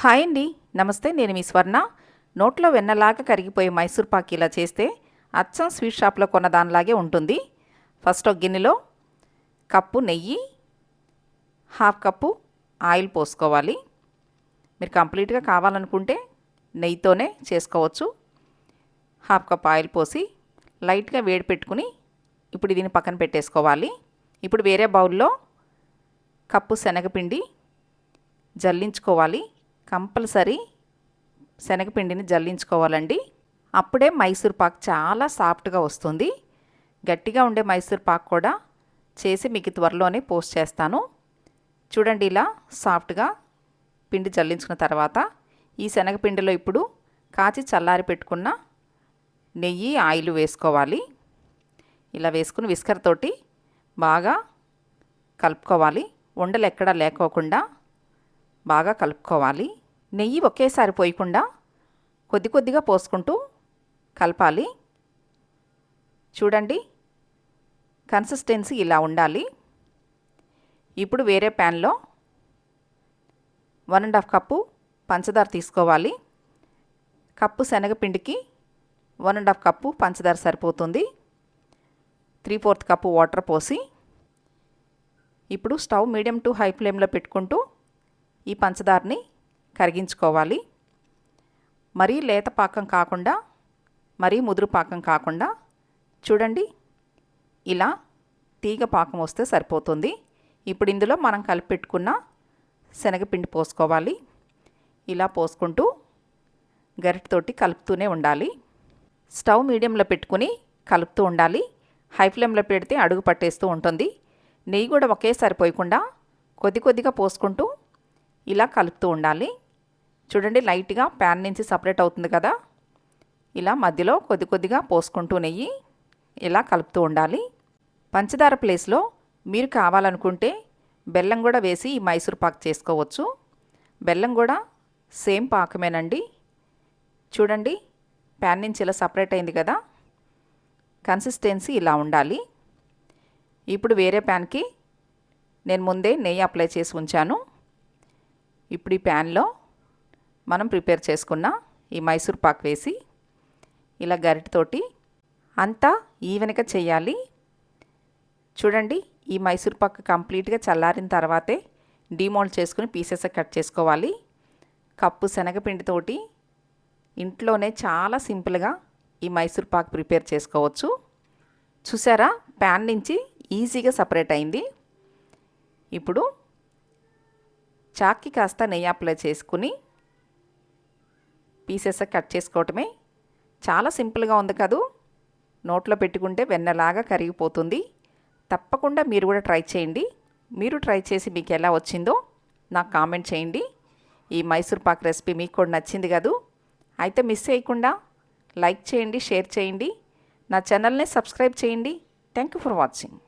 Hi అండి. నమస్తే నేను మీ స్వర్ణ. నోట్లో వెన్నలాగా కరిగిపోయే మైసూర్ పాక్ ఇలా చేస్తే అచ్చం స్వీట్ షాప్లో కొన్న దానిలాగే ఉంటుంది. ఫస్ట్ ఒక గిన్నెలో కప్పు నెయ్యి హాఫ్ కప్పు ఆయిల్ పోసుకోవాలి. మీరు కంప్లీట్గా కావాలనుకుంటే నెయ్యితోనే చేసుకోవచ్చు. హాఫ్ కప్ ఆయిల్ పోసి లైట్గా వేడి పెట్టుకుని ఇప్పుడు దీన్ని పక్కన పెట్టేసుకోవాలి. ఇప్పుడు వేరే బౌల్లో కప్పు శనగపిండి జల్లించుకోవాలి. కంపల్సరీ శనగపిండిని జల్లించుకోవాలండి. అప్పుడే మైసూర్ పాక్ చాలా సాఫ్ట్గా వస్తుంది. గట్టిగా ఉండే మైసూర్ పాక్ కూడా చేసి మీకు త్వరలోనే పోస్ట్ చేస్తాను. చూడండి ఇలా సాఫ్ట్గా పిండి జల్లించుకున్న తర్వాత ఈ శనగపిండిలో ఇప్పుడు కాచి చల్లారి పెట్టుకున్న నెయ్యి ఆయిల్ వేసుకోవాలి. ఇలా వేసుకుని విస్కర్ తోటి బాగా కలుపుకోవాలి. ఉండలు ఎక్కడా లేకోకుండా బాగా కలుపుకోవాలి. నెయ్యి ఒకేసారి పోయకుండా కొద్ది కొద్దిగా పోసుకుంటూ కలపాలి. చూడండి కన్సిస్టెన్సీ ఇలా ఉండాలి. ఇప్పుడు వేరే ప్యాన్లో వన్ అండ్ హాఫ్ కప్పు పంచదార తీసుకోవాలి. కప్పు శనగపిండికి వన్ అండ్ హాఫ్ కప్పు పంచదార సరిపోతుంది. త్రీ ఫోర్త్ కప్పు వాటర్ పోసి ఇప్పుడు స్టవ్ మీడియం టు హై ఫ్లేమ్లో పెట్టుకుంటూ ఈ పంచదారని కరిగించుకోవాలి. మరీ లేత పాకం కాకుండా మరీ ముదురు పాకం కాకుండా చూడండి ఇలా తీగ పాకం వస్తే సరిపోతుంది. ఇప్పుడు ఇందులో మనం కలిపి పెట్టుకున్న శనగపిండి పోసుకోవాలి. ఇలా పోసుకుంటూ గరిటతోటి కలుపుతూనే ఉండాలి. స్టవ్ మీడియంలో పెట్టుకుని కలుపుతూ ఉండాలి. హై ఫ్లేమ్లో పెడితే అడుగు పట్టేస్తూ ఉంటుంది. నెయ్యి కూడా ఒకేసారి పోయకుండా కొద్ది కొద్దిగా పోసుకుంటూ ఇలా కలుపుతూ ఉండాలి. చూడండి లైట్గా ప్యాన్ నుంచి సపరేట్ అవుతుంది కదా. ఇలా మధ్యలో కొద్ది కొద్దిగా పోసుకుంటూ నెయ్యి ఇలా కలుపుతూ ఉండాలి. పంచదార ప్లేస్లో మీరు కావాలనుకుంటే బెల్లం కూడా వేసి ఈ మైసూర్ పాక్ చేసుకోవచ్చు. బెల్లం కూడా సేమ్ పాకమేనండి. చూడండి ప్యాన్ నుంచి ఇలా సపరేట్ అయింది కదా. కన్సిస్టెన్సీ ఇలా ఉండాలి. ఇప్పుడు వేరే ప్యాన్కి నేను ముందే నెయ్యి అప్లై చేసి ఉంచాను. ఇప్పుడు ఈ ప్యాన్లో మనం ప్రిపేర్ చేసుకున్న ఈ మైసూర్ పాక్ వేసి ఇలా గరిటతోటి అంతా ఈవెన్గా చేయాలి. చూడండి ఈ మైసూర్ పాక్ కంప్లీట్గా చల్లారిన తర్వాతే డీమోల్డ్ చేసుకుని పీసెస్ కట్ చేసుకోవాలి. కప్పు శనగపిండితోటి ఇంట్లోనే చాలా సింపుల్గా ఈ మైసూర్ పాక్ ప్రిపేర్ చేసుకోవచ్చు. చూసారా ప్యాన్ నుంచి ఈజీగా సపరేట్ అయింది. ఇప్పుడు చాక్కి కాస్త నెయ్యి అప్లై చేసుకుని పీసెస్ కట్ చేసుకోవటమే. చాలా సింపుల్గా ఉంది కదూ? నోట్లో పెట్టుకుంటే వెన్నలాగా కరిగిపోతుంది. తప్పకుండా మీరు కూడా ట్రై చేయండి. మీరు ట్రై చేసి మీకు ఎలా వచ్చిందో నాకు కామెంట్ చేయండి. ఈ మైసూర్ పాక్ రెసిపీ మీకు కూడా నచ్చింది కదూ? అయితే మిస్ చేయకుండా లైక్ చేయండి షేర్ చేయండి. నా ఛానల్ని సబ్స్క్రైబ్ చేయండి. Thank you for watching.